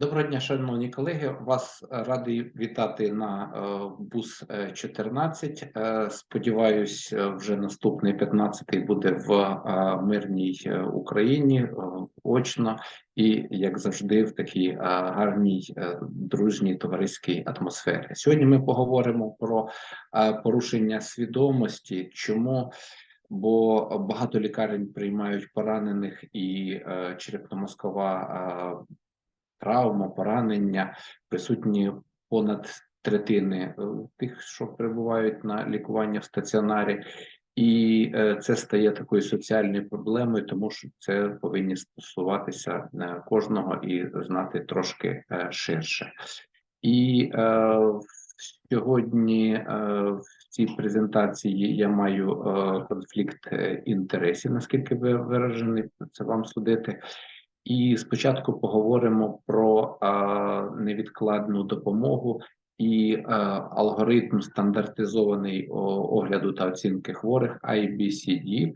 Доброго дня, шановні колеги. Вас е, радий вітати на е, БУС е, 14. Е, Сподіваюсь, вже наступний 15-й буде в мирній Україні очно і, як завжди, в такій гарній, дружній товариській атмосфері. Сьогодні ми поговоримо про порушення свідомості. Чому? Бо багато лікарень приймають поранених і черепно-мозкова травма, поранення, присутні понад третини е, тих, що перебувають на лікуванні в стаціонарі, і е, це стає такою соціальною проблемою, тому що це повинні стосуватися е, кожного і знати трошки ширше. І е, сьогодні е, в цій презентації я маю конфлікт інтересів, наскільки ви виражений, це вам судити. І спочатку поговоримо про невідкладну допомогу і алгоритм стандартизований огляду та оцінки хворих IBCD.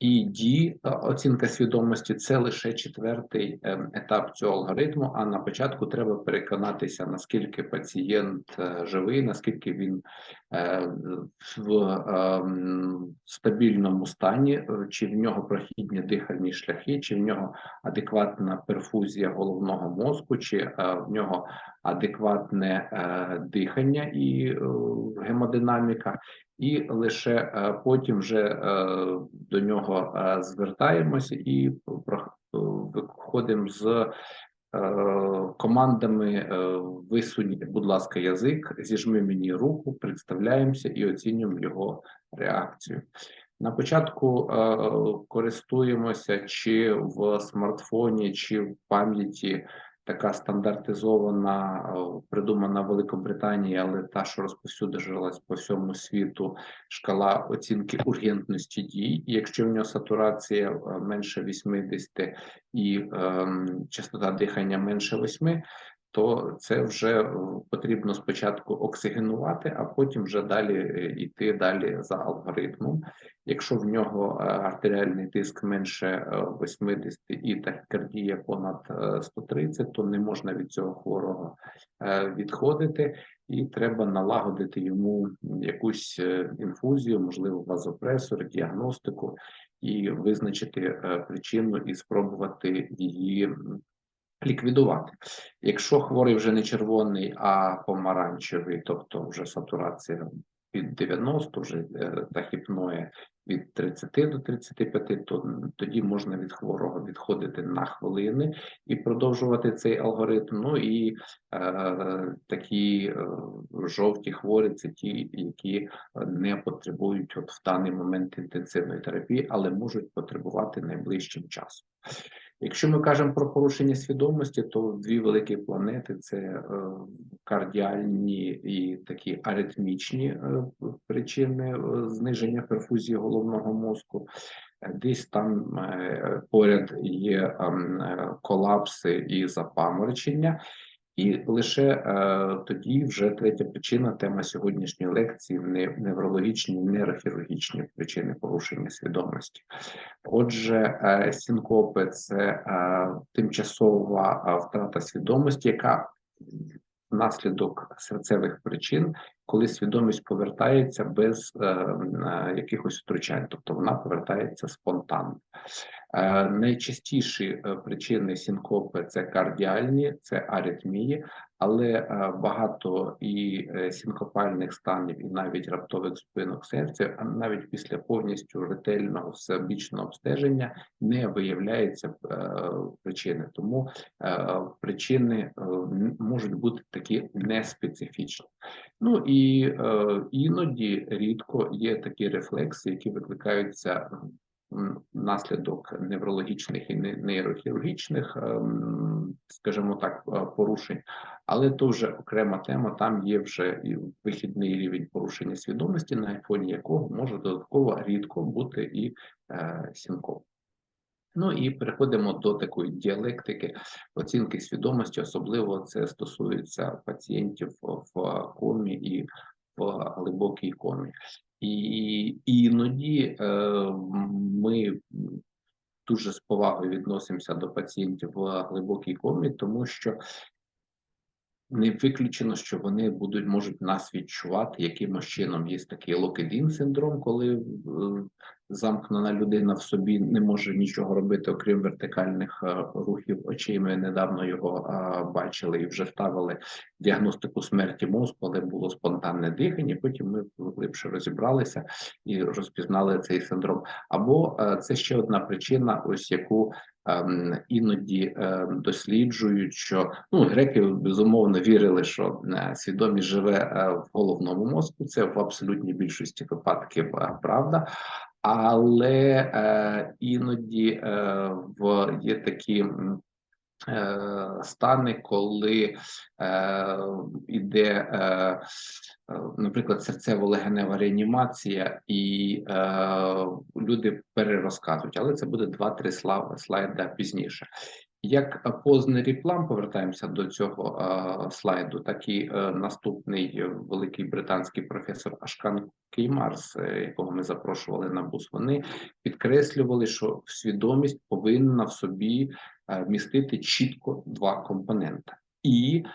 І D, е, оцінка свідомості, це лише четвертий е, етап цього алгоритму. А на початку треба переконатися, наскільки пацієнт е, живий, наскільки він е, в е, стабільному стані, чи в нього прохідні дихальні шляхи, чи в нього адекватна перфузія головного мозку, чи в нього адекватне дихання і гемодинаміка, і лише е, потім вже е, до нього е, звертаємося і виходимо з командами висунь, будь ласка, язик, зіжми мені руку, представляємося і оцінюємо його реакцію. На початку користуємося чи в смартфоні, чи в пам'яті така стандартизована, е, придумана в Великобританії, але та, що розповсюджилась по всьому світу, шкала оцінки ургентності дій. І Якщо в нього сатурація е, менше 80 і ем, частота дихання менше 8, то це вже е, потрібно спочатку оксигенувати, а потім вже далі йти далі за алгоритмом. Якщо в нього е, артеріальний тиск менше е, 80 і тахікардія понад е, 130, то не можна від цього хворого е, відходити, і треба налагодити йому якусь е, інфузію, можливо, вазопресор, діагностику, і визначити е, причину і спробувати її ліквідувати. Якщо хворий вже не червоний, а помаранчевий, тобто вже сатурація від 90, вже е, від 30 до 35, то тоді можна від хворого відходити на хвилини і продовжувати цей алгоритм. Ну і е, такі е, жовті хворі це ті, які е, не потребують от в даний момент інтенсивної терапії, але можуть потребувати найближчим часом. Якщо ми кажемо про порушення свідомості, то дві великі планети це е, кардіальні і такі аритмічні е, причини е, зниження перфузії головного мозку. Десь там поряд є ем, колапси і запаморочення, і лише е, тоді вже третя причина, тема сьогоднішньої лекції не- неврологічні, нейрохірургічні причини порушення свідомості. Отже, е, синкопи це е, тимчасова е, втрата свідомості, яка внаслідок серцевих причин, коли свідомість повертається без е, е, якихось втручань, тобто вона повертається спонтанно. Е, Найчастіші е, причини синкопи це кардіальні, це аритмії, але е, багато і е, синкопальних станів, і навіть раптових зупинок серця, навіть після повністю ретельного всебічного обстеження не виявляється причини. Тому причини можуть бути такі неспецифічні. Ну і е, іноді рідко є такі рефлекси, які викликаються внаслідок неврологічних і нейрохірургічних, ем, скажімо так, е, порушень, але то вже окрема тема. Там є вже і вихідний рівень порушення свідомості, на фоні якого може додатково рідко бути і е, синкоп. Ну і переходимо до такої діалектики оцінки свідомості, особливо це стосується пацієнтів в комі і в глибокій комі. І іноді е, ми дуже з повагою відносимося до пацієнтів в глибокій комі, тому що не виключено, що вони будуть можуть нас відчувати якимось чином. Є такий локедін синдром, коли е, замкнена людина в собі не може нічого робити, окрім вертикальних е, рухів очей. Ми недавно його е, бачили і вже ставили діагностику смерті мозку, але було спонтанне дихання. Потім ми глибше розібралися і розпізнали цей синдром. Або е, це ще одна причина, ось яку ем, іноді досліджують, що ну греки безумовно вірили, що свідомість живе в головному мозку. Це в абсолютній більшості випадків правда. Але е, іноді е, в є такі е, стани, коли е, іде, е, е, наприклад, серцево-легенева реанімація, і е, люди перерозказують, але це буде 2-3 слайда, пізніше. Як Познері план, повертаємося до цього е, слайду, так і е, наступний е, великий британський професор Ашкан Кеймарс, е, якого ми запрошували на бус, вони підкреслювали, що свідомість повинна в собі е, містити чітко два компоненти. І е,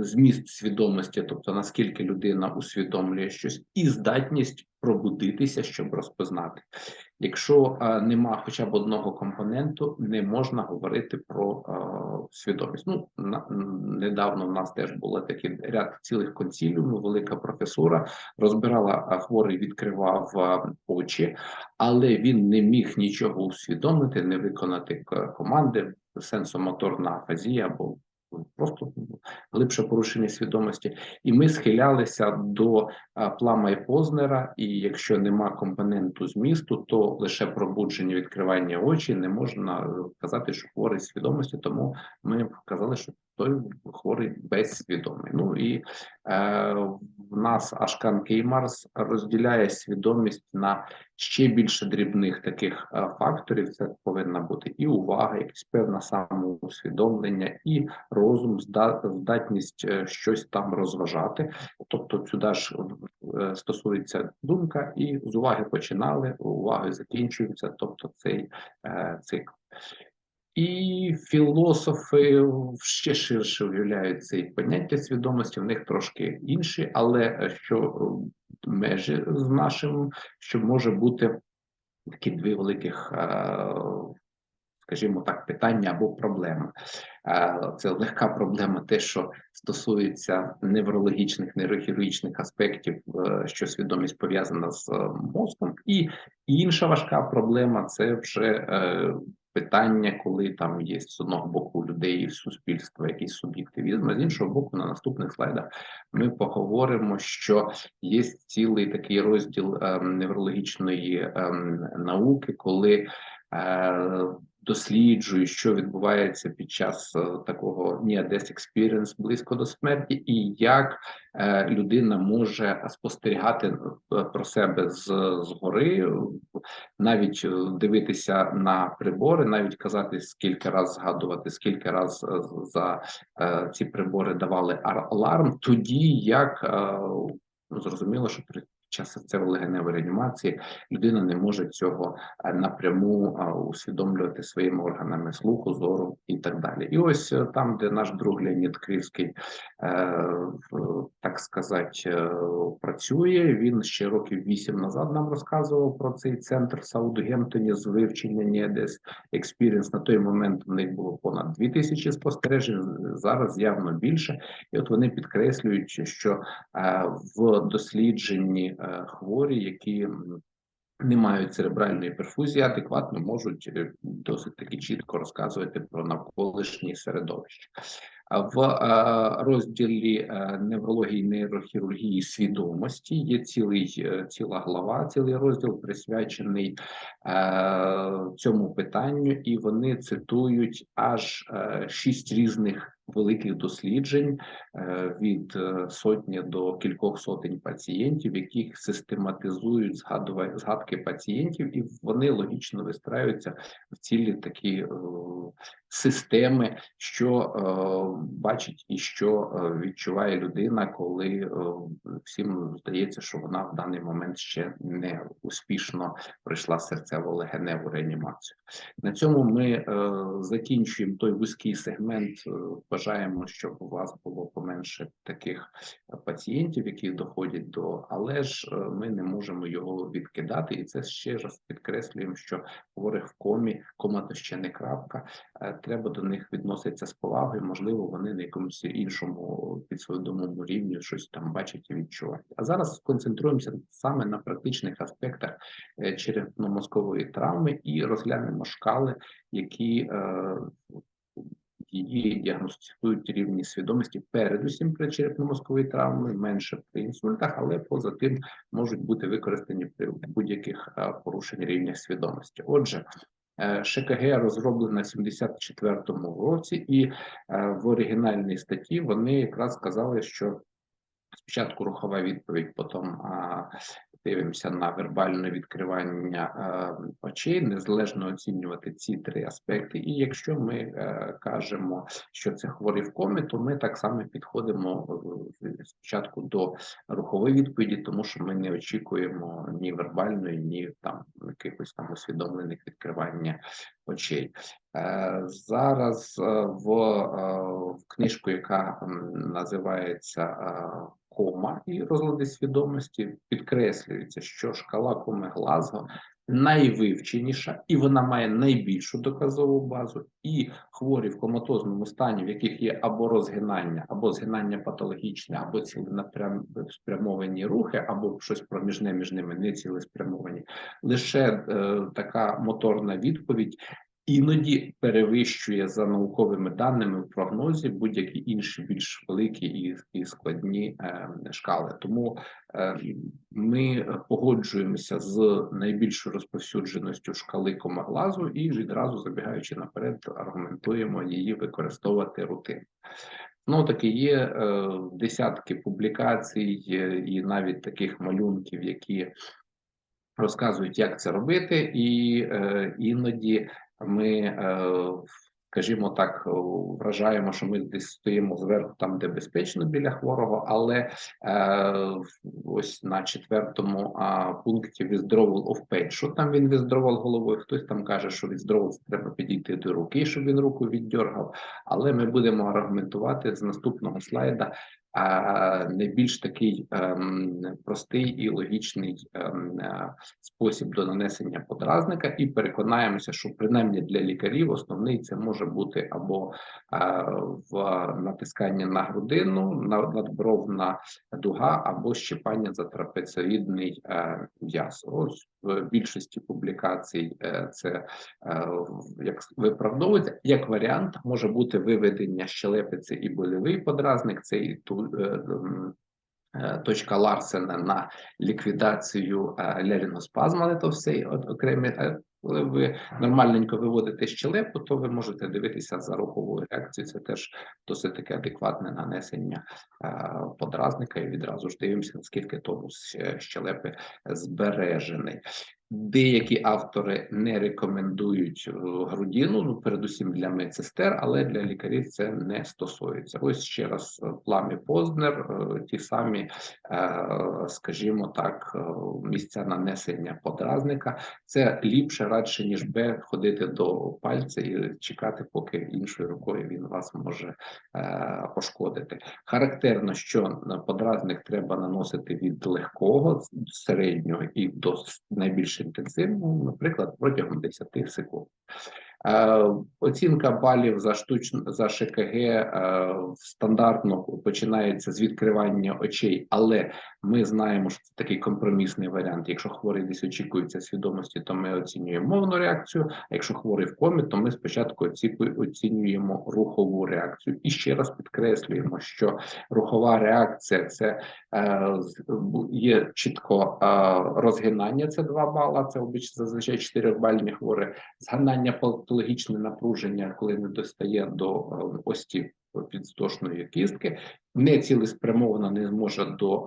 зміст свідомості, тобто наскільки людина усвідомлює щось, і здатність пробудитися, щоб розпознати. Якщо е, нема хоча б одного компоненту, не можна говорити про е, свідомість. Ну недавно в нас теж було такий ряд цілих консіліумів. Велика професура розбирала хворий, відкривав е, очі, але він не міг нічого усвідомити, не виконати команди, сенсомоторна афазія або просто глибше порушення свідомості, і ми схилялися до плама і Познера, і якщо нема компоненту змісту, то лише пробудження відкривання очі не можна казати, що хворий свідомості, тому ми казали, що той хворий безсвідомий. Ну і е, в нас Ашкан Кеймарс розділяє свідомість на ще більше дрібних таких е, факторів. Це повинна бути і увага, якась певна самоусвідомлення, і розум, зда- здатність е, щось там розважати. Тобто сюди ж стосується думка, і з уваги починали, увагою закінчується, тобто цей е, цикл. І філософи ще ширше уявляють цей поняття свідомості, в них трошки інші, але е, що е, межі з нашим, що може бути такі дві великих, е, скажімо так, питання або проблеми. Це легка проблема, те, що стосується неврологічних, нейрохірургічних аспектів, е, що свідомість пов'язана з е, мозком, і інша важка проблема це вже е, питання, коли там є з одного боку людей суспільства якийсь суб'єктивізм, а з іншого боку, на наступних слайдах ми поговоримо, що є цілий такий розділ ем, неврологічної ем, науки, коли досліджують, що відбувається під час е, такого near death experience близько до смерті, і як е, людина може спостерігати е, про себе з згори, навіть дивитися на прибори, навіть казати, скільки раз згадувати, скільки раз за ці прибори давали ар- аларм, тоді як ну, зрозуміло, що при час серцево-легеневої реанімації людина не може цього е, напряму е, усвідомлювати своїми органами слуху, зору і так далі. І ось е, там, де наш друг Леонід Кривський, так сказати, працює. Він ще років вісім назад нам розказував про цей центр Саутгемптоні з вивчення Нєдес Experience. На той момент в них було понад дві тисячі спостережень. Зараз явно більше, і от вони підкреслюють, що в дослідженні хворі, які не мають церебральної перфузії, адекватно можуть е, досить таки чітко розказувати про навколишнє середовище. В е, розділі е, неврології і нейрохірургії свідомості. Є цілий е, ціла глава, цілий розділ присвячений цьому питанню, і вони цитують аж шість різних великих досліджень від сотні до кількох сотень пацієнтів, яких систематизують згадки пацієнтів, і вони логічно вистраюються в цілі такі системи, що е, бачить і що е, відчуває людина, коли е, всім здається, що вона в даний момент ще не успішно пройшла серцево-легеневу реанімацію. На цьому ми закінчуємо той вузький сегмент. Бажаємо, щоб у вас було поменше таких пацієнтів, які доходять до, але ж ми не можемо його відкидати, і це ще раз підкреслюємо, що хворих в комі, кома то ще не крапка. Е, Треба до них відноситися з повагою. Можливо, вони на якомусь іншому підсвідомому рівні щось там бачать і відчувають. А зараз сконцентруємося саме на практичних аспектах е, черепно-мозкової травми і розглянемо шкали, які е, її діагностують рівні свідомості передусім при черепно-мозковій травмі, менше при інсультах, але поза тим можуть бути використані при будь-яких е, порушень рівня свідомості. Отже, ШКГ розроблена в 74-му році, і е, в оригінальній статті вони якраз сказали, що спочатку рухова відповідь, потім а, дивимося на вербальне відкривання е, очей, незалежно оцінювати ці три аспекти. І якщо ми е, кажемо, що це хворий в комі, то ми так само підходимо е, спочатку до рухової відповіді, тому що ми не очікуємо ні вербальної, ні там якихось там усвідомлених відкривання очей. Е, Зараз е, в, е, в книжку, яка називається Кома і розлади свідомості, підкреслюється, що шкала коми Глазго найвивченіша, і вона має найбільшу доказову базу. І хворі в коматозному стані, в яких є або розгинання, або згинання патологічне, або цілеспрямовані рухи, або щось проміжне між ними не цілеспрямовані, лише е, така моторна відповідь іноді перевищує за науковими даними в прогнозі будь-які інші більш великі і, і складні е, шкали. Тому е, ми погоджуємося з найбільшою розповсюдженістю шкали комаглазу і відразу забігаючи наперед, аргументуємо її використовувати рутинно. Ну, таки є е, десятки публікацій е, і навіть таких малюнків, які розказують, як це робити, і е, іноді ми, е, скажімо так, е, вражаємо, що ми десь стоїмо зверху, там де безпечно біля хворого, але е, ось на четвертому пункті of pain, що там він withdrawal головою, хтось там каже, що це треба підійти до руки, щоб він руку віддергав, але ми будемо аргументувати з наступного слайда, не такий ем, простий і логічний ем, е, спосіб до нанесення подразника, і переконаємося, що принаймні для лікарів основний це може бути або е, в натисканні на грудину, на надбровна дуга, або щепання за трапецевідний е, м'яз. Ось в більшості публікацій це як виправдовується. Як варіант може бути виведення щелепиці і больовий подразник. Це і ту точка Ларсена на ліквідацію е, але то все окремі. е, Коли ви нормальненько виводите щелепу, то ви можете дивитися за руховою реакцією. Це теж досить таке адекватне нанесення е, подразника, і відразу ж дивимося, наскільки тонус е, щелепи збережений. Деякі автори не рекомендують е, грудину, ну передусім для медсестер, але для лікарів це не стосується. Ось ще раз е, пламі Познер, е, ті самі, скажімо так, місця нанесення подразника. Це ліпше радше ніж Б ходити до пальця і чекати, поки іншою рукою він вас може пошкодити. Характерно, що подразник треба наносити від легкого, середнього і до с- найбільш інтенсивного, наприклад, протягом 10 секунд. Е, Оцінка балів за штучно за ШКГ е, стандартно починається з відкривання очей, але ми знаємо, що це такий компромісний варіант. Якщо хворий десь очікується свідомості, то ми оцінюємо мовну реакцію. А якщо хворий в комі, то ми спочатку оцінюємо рухову реакцію. І ще раз підкреслюємо, що рухова реакція це е, є чітко розгинання. Це 2 бала. Це зазвичай 4 бальні хворі. Згинання пал- патологічне напруження, коли не достає до е, ості підвздошної кістки, не цілеспрямована не зможе до е,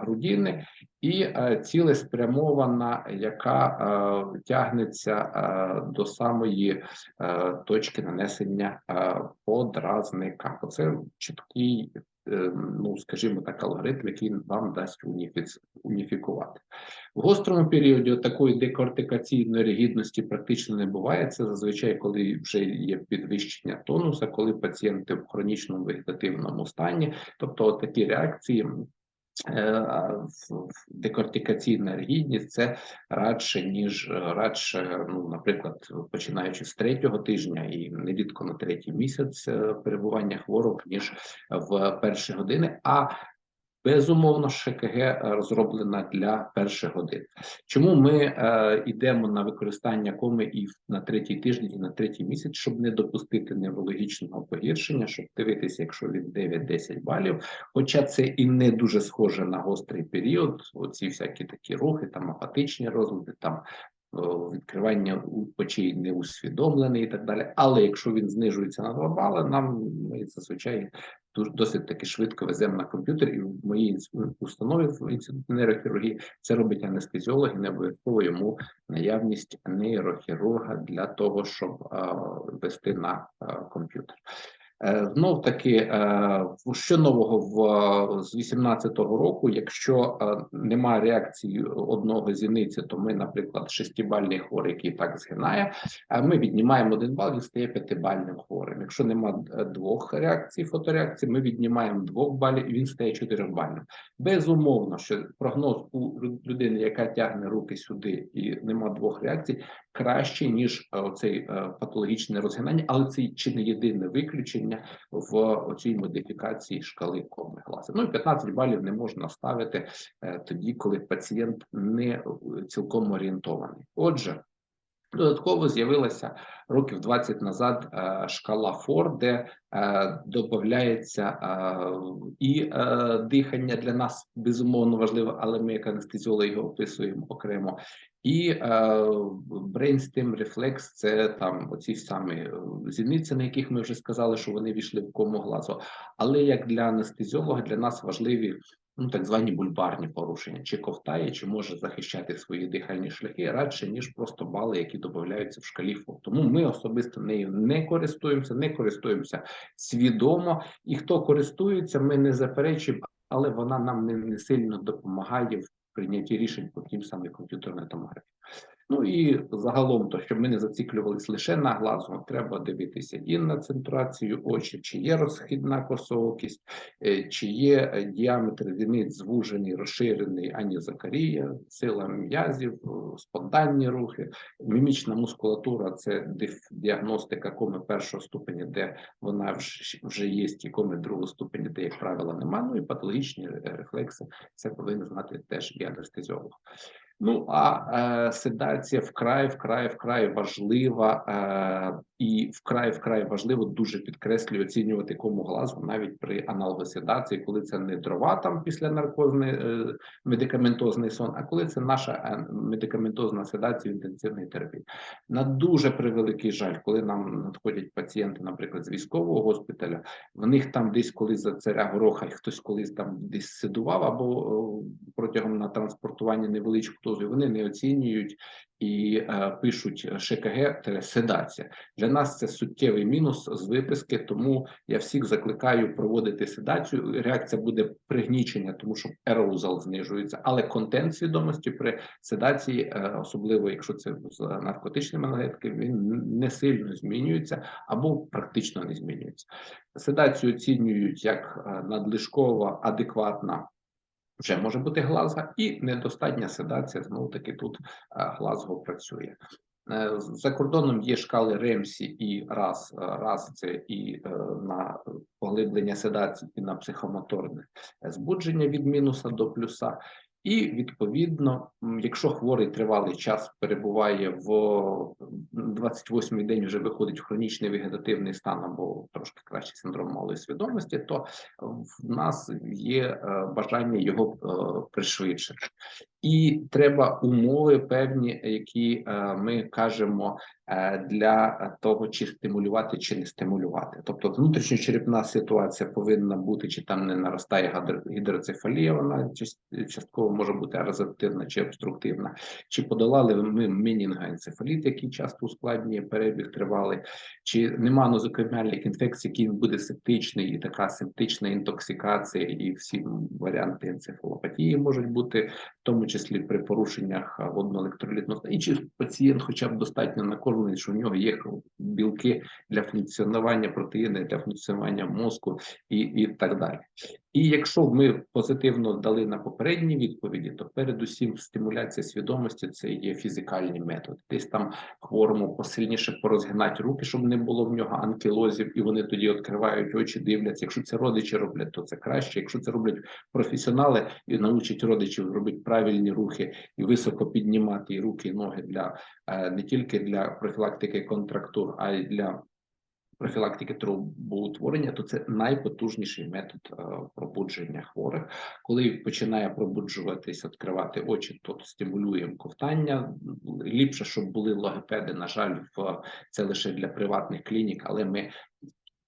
грудини, і е, цілеспрямована, яка тягнеться до самої точки нанесення подразника. Оце чіткий, ну скажімо так, алгоритм, який вам дасть уніфікувати. В гострому періоді такої декортикаційної ригідності практично не буває. Це зазвичай, коли вже є підвищення тонуса, коли пацієнти в хронічному вегетативному стані, тобто такі реакції. Е, Декортикаційна ригідність це радше, ніж радше, ну, наприклад, починаючи з третього тижня і нерідко на третій місяць е, перебування хвороб, ніж в перші години. А Безумовно, ШКГ розроблена для перших годин. Чому ми е, йдемо на використання коми і на третій тиждень, і на третій місяць, щоб не допустити неврологічного погіршення, щоб дивитися, якщо від 9-10 балів, хоча це і не дуже схоже на гострий період, оці всякі такі рухи, там апатичні розлади, там відкривання очей неусвідомлений і так далі. Але якщо він знижується на 2 бали, нам ми зазвичай досить таки швидко веземо на комп'ютер, і в моїй установі в інституті нейрохірургії це робить анестезіолог, і не обов'язково йому наявність нейрохірурга для того, щоб а, вести на а, комп'ютер. Е, Знов таки, е, що нового в з 18-го року, якщо е, немає реакції одного зіниці, то ми, наприклад, шестибальний хворий, який так згинає, а ми віднімаємо один бал, він стає п'ятибальним хворим. Якщо нема е, двох реакцій, фотореакцій, ми віднімаємо двох балів, і він стає чотирибальним. Безумовно, що прогноз у людини, яка тягне руки сюди, і нема двох реакцій, краще ніж оцей цей патологічне розгинання, але це чи не єдине виключення в цій модифікації шкали коми глази. Ну і 15 балів не можна ставити е, тоді, коли пацієнт не е, цілком орієнтований. Отже. Додатково з'явилася років 20 назад е, шкала Фор, де е, додається е, і дихання для нас безумовно важливо, але ми як анестезіологи його описуємо окремо. І брейнстим рефлекс це там оці самі зіниці, на яких ми вже сказали, що вони війшли в кому глазу. Але як для анестезіолога, для нас важливі ну, так звані бульбарні порушення, чи ковтає, чи може захищати свої дихальні шляхи радше, ніж просто бали, які додаються в шкалі ФО. Тому ми особисто нею не користуємося, не користуємося свідомо. І хто користується, ми не заперечуємо, але вона нам не, сильно допомагає в прийнятті рішень по тим самим комп'ютерній томографії. Ну і загалом, то щоб ми не зациклювалися лише на глазу, треба дивитися і на центрацію очі, чи є розхідна косоокість, е, чи є е, діаметр зіниць звужений, розширений анізокарія, сила м'язів, е, спонтанні рухи, мімічна мускулатура це діагностика коми першого ступеня, де вона вже, є, і коми другого ступеня, де, як правило, немає. Ну і патологічні рефлекси, це повинен знати теж і анестезіолог. Ну а е, седація вкрай, вкрай, вкрай важлива е, і вкрай, вкрай важливо дуже підкреслюю оцінювати кому глазу навіть при аналгоседації, коли це не дрова там після наркозний е, медикаментозний сон, а коли це наша е, медикаментозна седація в інтенсивній терапії. На дуже превеликий жаль, коли нам надходять пацієнти, наприклад, з військового госпіталя, в них там десь колись за царя гороха і хтось колись там десь сидував або протягом на транспортування невеличку дозу, вони не оцінюють і е, пишуть ШКГ седація. Для нас це суттєвий мінус з виписки, тому я всіх закликаю проводити седацію. Реакція буде пригнічення, тому що ероузал знижується, але контент свідомості при седації, е, особливо якщо це з наркотичними енергетиками, він не сильно змінюється або практично не змінюється. Седацію оцінюють як е, надлишкова, адекватна. Вже може бути глаза, і недостатня седація. Знову таки тут глазго працює. Е, За кордоном є шкали Ремсі і раз, е, раз це і е, на поглиблення седації, і на психомоторне збудження від мінуса до плюса. І відповідно, якщо хворий тривалий час перебуває в 28-й день, вже виходить в хронічний вегетативний стан або трошки кращий синдром малої свідомості, то в нас є бажання його пришвидшити. І треба умови певні, які е, ми кажемо для того, чи стимулювати, чи не стимулювати. Тобто внутрішньочерепна ситуація повинна бути, чи там не наростає гідроцефалія, вона част- частково може бути резективна чи обструктивна, чи подолали ми мінінгоенцефаліт, який часто ускладнює перебіг тривалий, чи нема нозокоміальних інфекцій, який буде септичний, і така септична інтоксикація, і всі варіанти енцефалопатії можуть бути, в тому числі при порушеннях водноелектролітного стану. і чи пацієнт, хоча б достатньо накормлений, що в нього є білки для функціонування протеїни, для функціонування мозку і, і так далі. І якщо ми позитивно дали на попередні відповіді, то передусім стимуляція свідомості це є фізикальні методи. Десь там хворому посильніше порозгинати руки, щоб не було в нього анкілозів, і вони тоді відкривають очі, дивляться. Якщо це родичі роблять, то це краще. Якщо це роблять професіонали і научать родичів робити правильні рухи і високо піднімати і руки, і ноги для е, не тільки для профілактики контрактур, а й для профілактики тромбоутворення, то це найпотужніший метод е, пробудження хворих. Коли починає пробуджуватись, відкривати очі, то стимулюємо ковтання. Ліпше, щоб були логопеди. На жаль, це лише для приватних клінік, але ми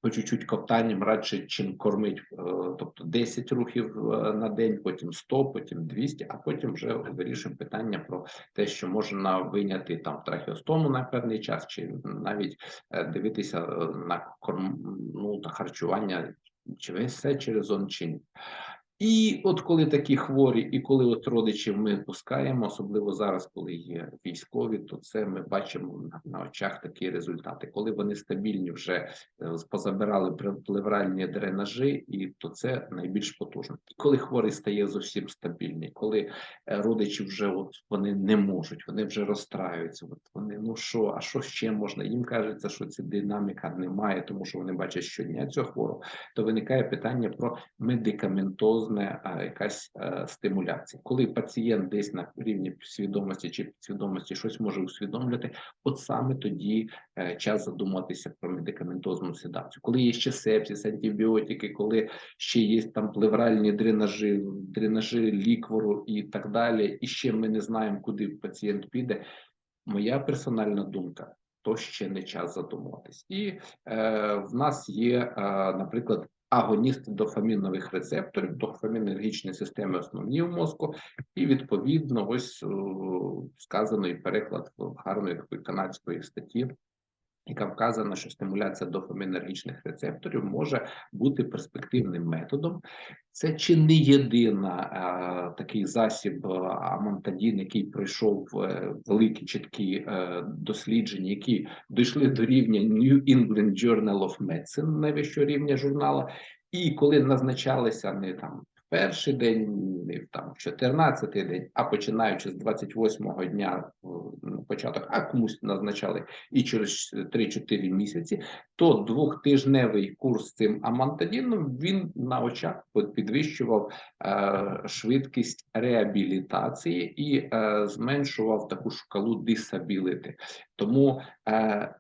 по чуть-чуть коптанням радше, чим кормить, е, тобто 10 рухів е, на день, потім 100, потім 200, а потім вже вирішуємо питання про те, що можна виняти там трахеостому на певний час, чи навіть е, дивитися на корм, ну, та харчування, чи все через ончинь. І от коли такі хворі, і коли от родичів ми пускаємо, особливо зараз, коли є військові, то це ми бачимо на, на очах такі результати. Коли вони стабільні вже е, позабирали плевральні дренажі, і то це найбільш потужно. І коли хворий стає зовсім стабільний, коли е, родичі вже от вони не можуть, вони вже розстраюються. От вони ну що, а що ще можна? Їм кажеться, що ця динаміка немає, тому що вони бачать щодня цього хворого, то виникає питання про медикаментозне а, якась стимуляція. Коли пацієнт десь на рівні свідомості чи підсвідомості щось може усвідомлювати, от саме тоді е, час задуматися про медикаментозну седацію. Коли є ще сепсис, антибіотики, коли ще є там плевральні дренажі, дренажі ліквору і так далі, і ще ми не знаємо, куди пацієнт піде. Моя персональна думка. То ще не час задумуватись, і е, в нас є, е, наприклад, агоністи дофамінових рецепторів, дофамінергічної системи основні в мозку, і відповідно, ось сказаний переклад гарної такої канадської статті. Яка вказана, що стимуляція дофамінергічних рецепторів може бути перспективним методом. Це чи не єдина а, такий засіб а, амантадін, який пройшов е, великі чіткі е, дослідження, які дійшли до рівня New England Journal of Medicine, найвищого рівня журнала, і коли назначалися не там перший день, не там 14-й день, а починаючи з 28-го дня в початок, а комусь назначали і через 3-4 місяці, то двохтижневий курс цим амантадіном він на очах підвищував е, швидкість реабілітації і е, зменшував таку шкалу дисабіліти. Тому е,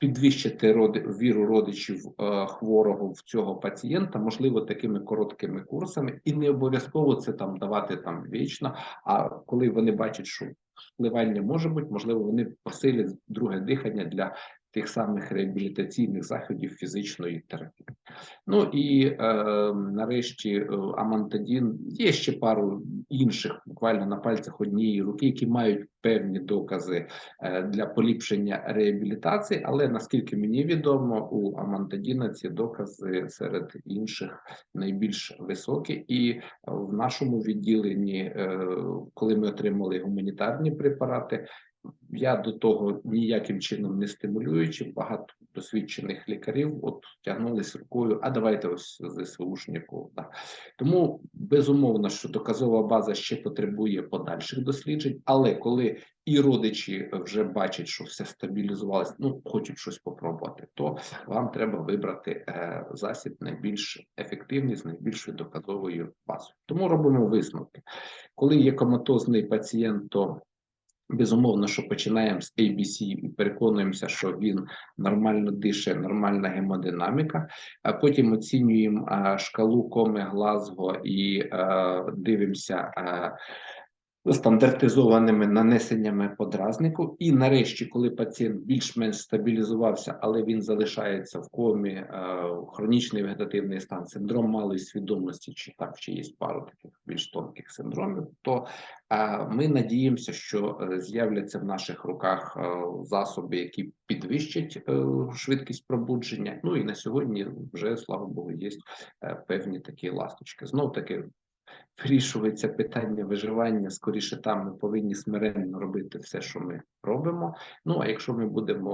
підвищити віру родичів е, хворого в цього пацієнта, можливо, такими короткими курсами, і не обов'язково це там давати там вічно. А коли вони бачать, що впливання може бути, можливо, вони посилять друге дихання для тих самих реабілітаційних заходів фізичної терапії. Ну і е, нарешті амантадін є ще пару інших, буквально на пальцях однієї руки, які мають певні докази е, для поліпшення реабілітації, але наскільки мені відомо, у амантадіна ці докази серед інших найбільш високі, і в нашому відділенні, е, коли ми отримали гуманітарні препарати, я до того ніяким чином не стимулюючи, багато досвідчених лікарів от тягнулись рукою, а давайте ось ЗСУшнику. Да. Тому безумовно, що доказова база ще потребує подальших досліджень, але коли і родичі вже бачать, що все стабілізувалося, ну хочуть щось попробувати, то вам треба вибрати е, засіб найбільш ефективний з найбільшою доказовою базою. Тому робимо висновки. Коли є коматозний пацієнт, то Безумовно, що починаємо з ABC і переконуємося, що він нормально дише, нормальна гемодинаміка. А потім оцінюємо шкалу коми Глазго і дивимося. Стандартизованими нанесеннями подразнику. І нарешті, коли пацієнт більш-менш стабілізувався, але він залишається в комі, е, хронічний вегетативний стан, синдром малої свідомості, чи так чи є пару таких більш тонких синдромів, то е, ми надіємося, що е, з'являться в наших руках засоби, які підвищать швидкість пробудження. Ну і на сьогодні вже слава Богу, є певні такі ласточки. Знов таки вирішується питання виживання. Скоріше там ми повинні смиренно робити все, що ми робимо. Ну а якщо ми будемо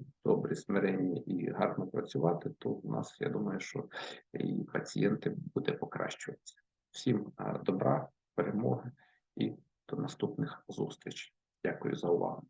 е, добрі, смиренні і гарно працювати, то у нас я думаю, що і пацієнти буде покращуватися. Всім е, добра, перемоги і до наступних зустрічей. Дякую за увагу.